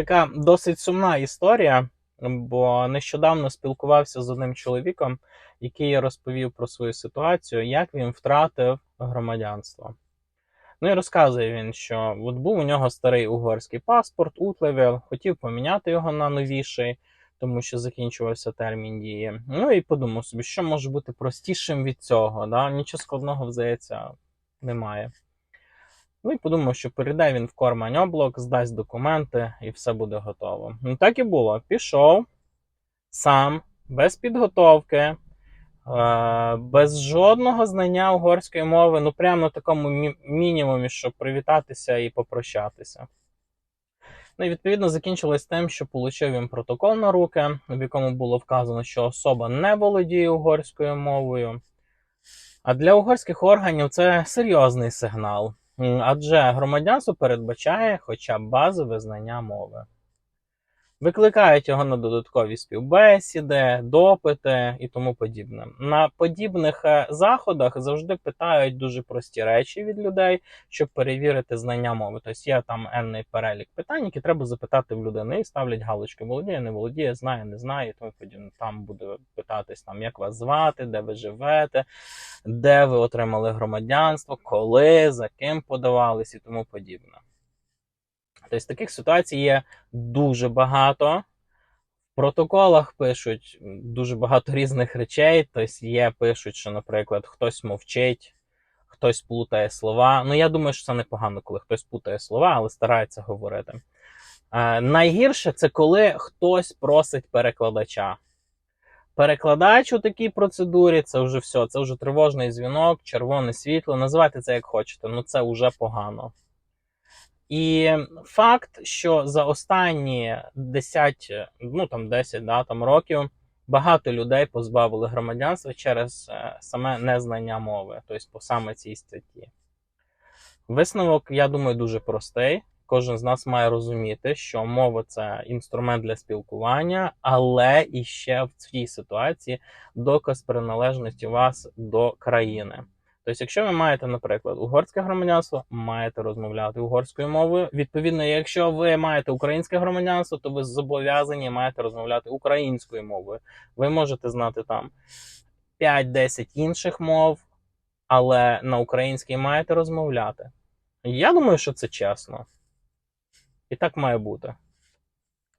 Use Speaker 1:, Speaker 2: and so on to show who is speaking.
Speaker 1: така досить сумна історія, бо нещодавно спілкувався з одним чоловіком, який розповів про свою ситуацію, як він втратив громадянство. Ну і розказує він, що от був у нього старий угорський паспорт, утлевел, хотів поміняти його на новіший, тому що закінчувався термін дії. Ну і подумав собі, що може бути простішим від цього. Да? Нічого складного, здається, немає. Ну і подумав, що перейде він в Кормань облак, здасть документи і все буде готово. Ну так і було. Пішов сам, без підготовки, е, без жодного знання угорської мови, ну прямо на такому мі- мінімумі, щоб привітатися і попрощатися. Ну і відповідно закінчилось тим, що отримав він протокол на руки, в якому було вказано, що особа не володіє угорською мовою. А для угорських органів це серйозний сигнал. Адже громадянство передбачає хоча б базове знання мови. Викликають його на додаткові співбесіди, допити і тому подібне. На подібних е, заходах завжди питають дуже прості речі від людей, щоб перевірити знання мови. Тобто є там енний перелік питань, які треба запитати в людини, і ставлять галочки: володіє, не володіє, знає, не знає, і тому подібне. Там буде питатись, там, як вас звати, де ви живете, де ви отримали громадянство, коли, за ким подавались і тому подібне. Тобто таких ситуацій є дуже багато. В протоколах пишуть дуже багато різних речей. Тобто є, пишуть, що, наприклад, хтось мовчить, хтось плутає слова. Ну, я думаю, що це непогано, коли хтось плутає слова, але старається говорити. Е, найгірше це коли хтось просить перекладача. Перекладач у такій процедурі це вже все, це вже тривожний дзвінок, червоне світло. Називайте це як хочете, ну це вже погано. І факт, що за останні 10, ну там 10 да, там, років багато людей позбавили громадянства через е, саме незнання мови, тобто по саме цій статті. Висновок, я думаю, дуже простий. Кожен з нас має розуміти, що мова це інструмент для спілкування, але і ще в цій ситуації доказ приналежності вас до країни. Тобто, якщо ви маєте, наприклад, угорське громадянство, маєте розмовляти угорською мовою. Відповідно, якщо ви маєте українське громадянство, то ви зобов'язані маєте розмовляти українською мовою. Ви можете знати там 5-10 інших мов, але на українській маєте розмовляти. Я думаю, що це чесно. І так має бути.